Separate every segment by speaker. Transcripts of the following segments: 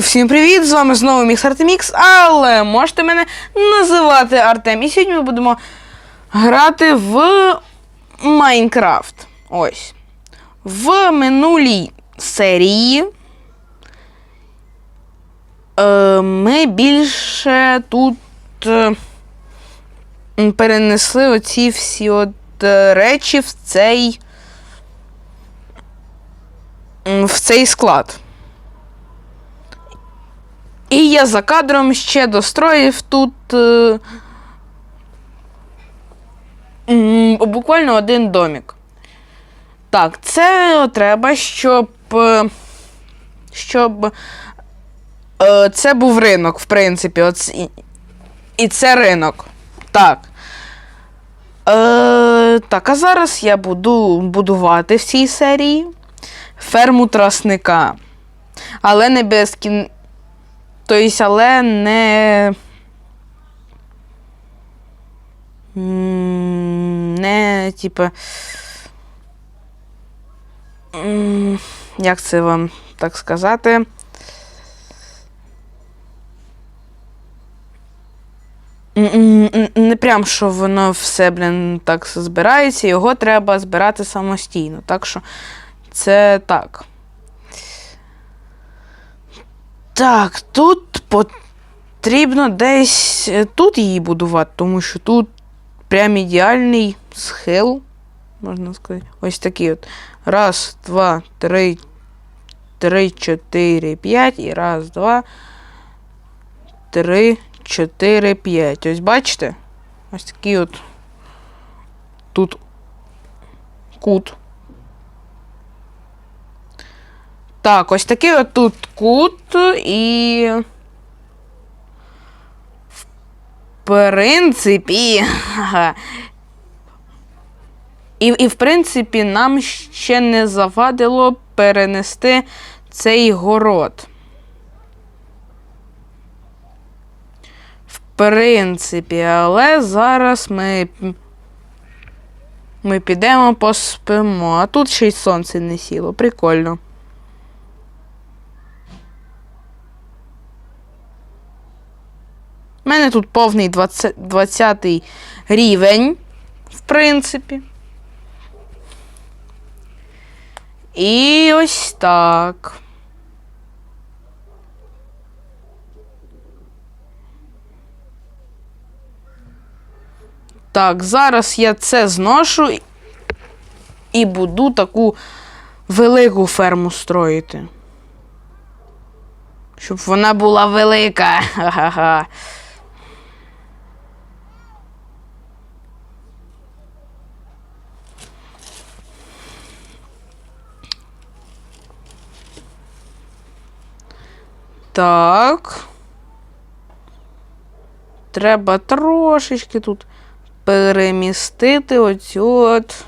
Speaker 1: всім привіт! З вами знову Мікс Артемікс, але можете мене називати Артем. І сьогодні ми будемо грати в Майнкрафт. Ось. В минулій серії е, ми більше тут е, перенесли оці всі от е, речі в цей. в цей склад. І я за кадром ще достроїв тут е, буквально один домик. Так, це треба, щоб. е, Щоб. е, Це був ринок, в принципі. Оц, і, це ринок. Так. Е, так, а зараз я буду будувати в цій серії ферму трасника. Але не без кін... Тобто, але не. Не, типа. Як це вам так сказати? Не прям, що воно все, блін, так збирається, його треба збирати самостійно. Так що це так. Так, тут потрібно десь е, тут її будувати, тому що тут прям ідеальний схил, можна сказати. Ось такий от. Раз, два, три, три, чотири, п'ять. І раз, два, три, чотири, п'ять. Ось бачите? Ось такий от тут кут. Так, ось такий от тут кут і. В принципі. І, і в принципі, нам ще не завадило перенести цей город. В принципі, але зараз ми. Ми підемо поспимо. А тут ще й сонце не сіло. Прикольно. У мене тут повний 20, 20 рівень, в принципі. І ось так. Так, зараз я це зношу і- буду таку велику ферму строїти. Щоб вона була велика. Ха-ха-ха. Так. Треба трошечки тут перемістити оцю от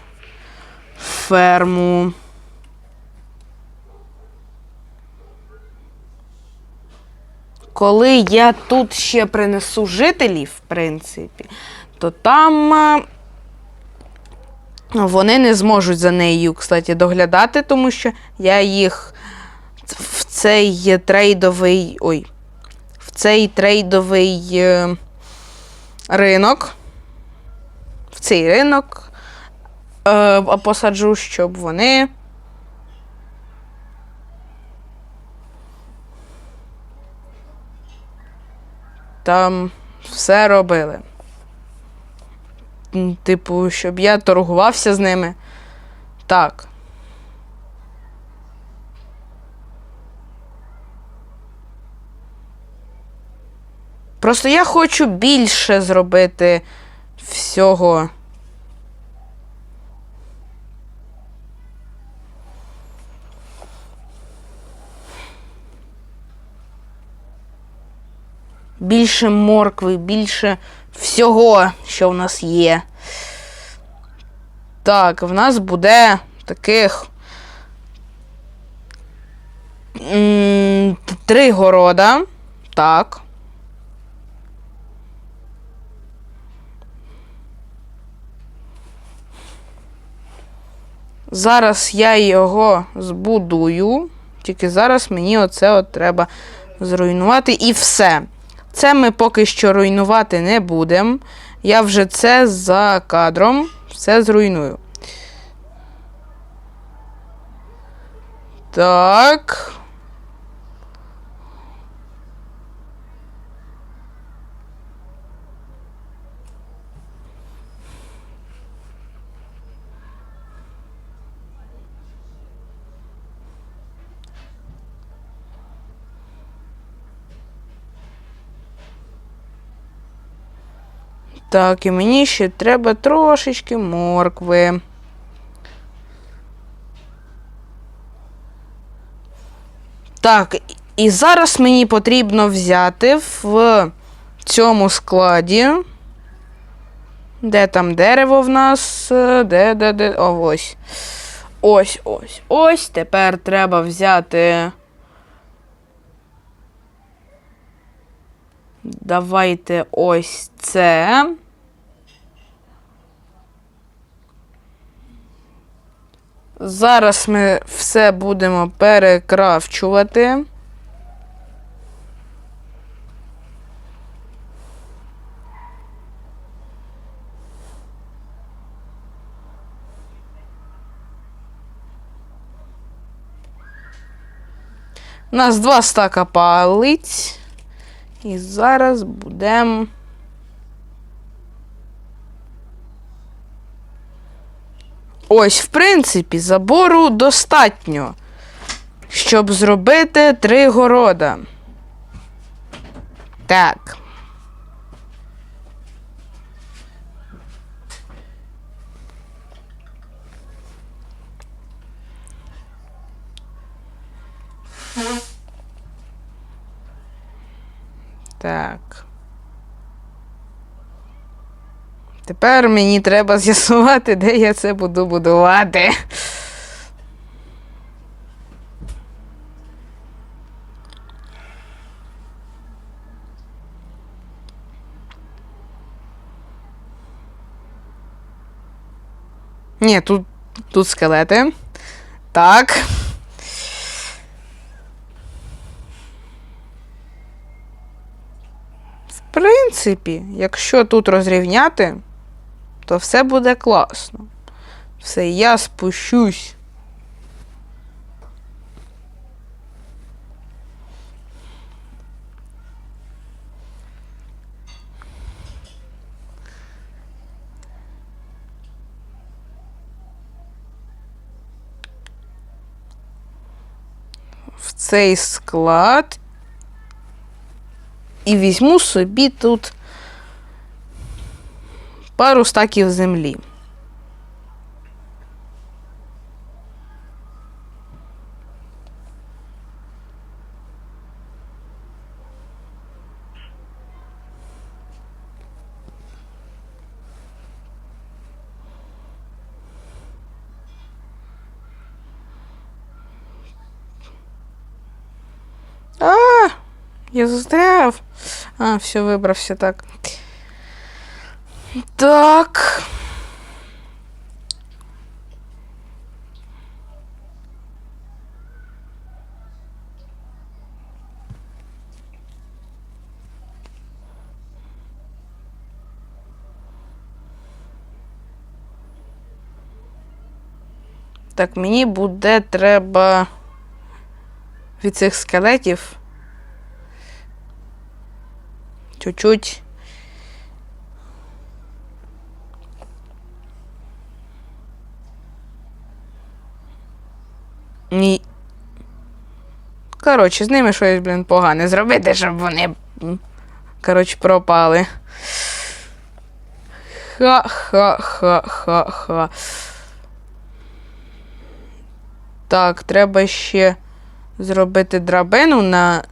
Speaker 1: ферму. Коли я тут ще принесу жителів, в принципі, то там вони не зможуть за нею, кстати, доглядати, тому що я їх в цей трейдовий. Ой, в цей трейдовий е, ринок. В цей ринок е, посаджу, щоб вони. Там все робили. Типу, щоб я торгувався з ними. Так. Просто я хочу більше зробити всього. Більше моркви, більше всього, що в нас є. Так, в нас буде таких. Три города. Так. Зараз я його збудую. Тільки зараз мені оце от треба зруйнувати і все. Це ми поки що руйнувати не будемо. Я вже це за кадром все зруйную. Так. Так, і мені ще треба трошечки моркви. Так, і зараз мені потрібно взяти в цьому складі. Де там дерево в нас? Е, Де, де, де? О, ось. Ось, ось, ось. Тепер треба взяти. Давайте ось це. Зараз ми все будемо перекрафчувати. У нас два стака палиць. І зараз будемо. Ось, в принципі, забору достатньо, щоб зробити три города. Так. Так. Тепер мені треба з'ясувати, де я це буду будувати. Ні, тут, тут скелети. Так. В принципі, якщо тут розрівняти, то все буде класно. Все, я спущусь. В цей склад і візьму собі тут пару стаків землі. А, я застряв. А, все, вибрався так. Так. Так, мені буде треба від цих скелетів чуть-чуть Ні. Коротше, з ними щось, блін, погане зробити, щоб вони. Коротше, пропали. Ха-ха-ха-ха-ха. Так, треба ще зробити драбину на.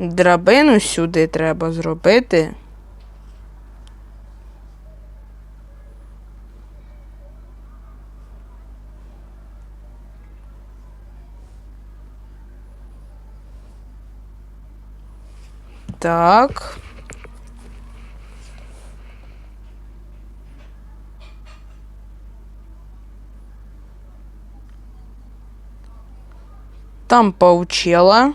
Speaker 1: Драбину сюди треба зробити. Так. Там паучела.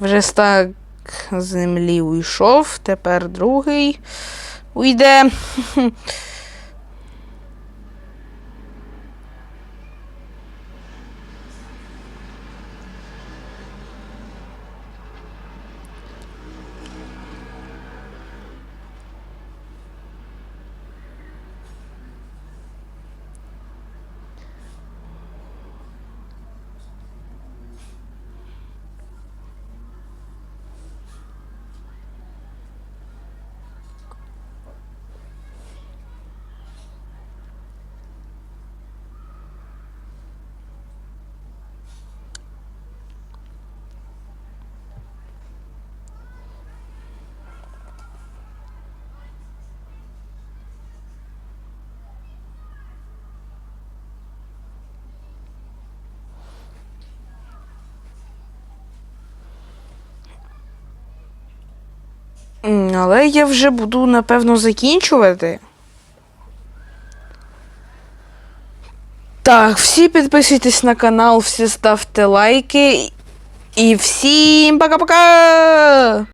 Speaker 1: Вже стак землі уйшов, тепер другий уйде. Але я вже буду, напевно, закінчувати. Так, всі підписуйтесь на канал, всі ставте лайки. І всім пока-пока!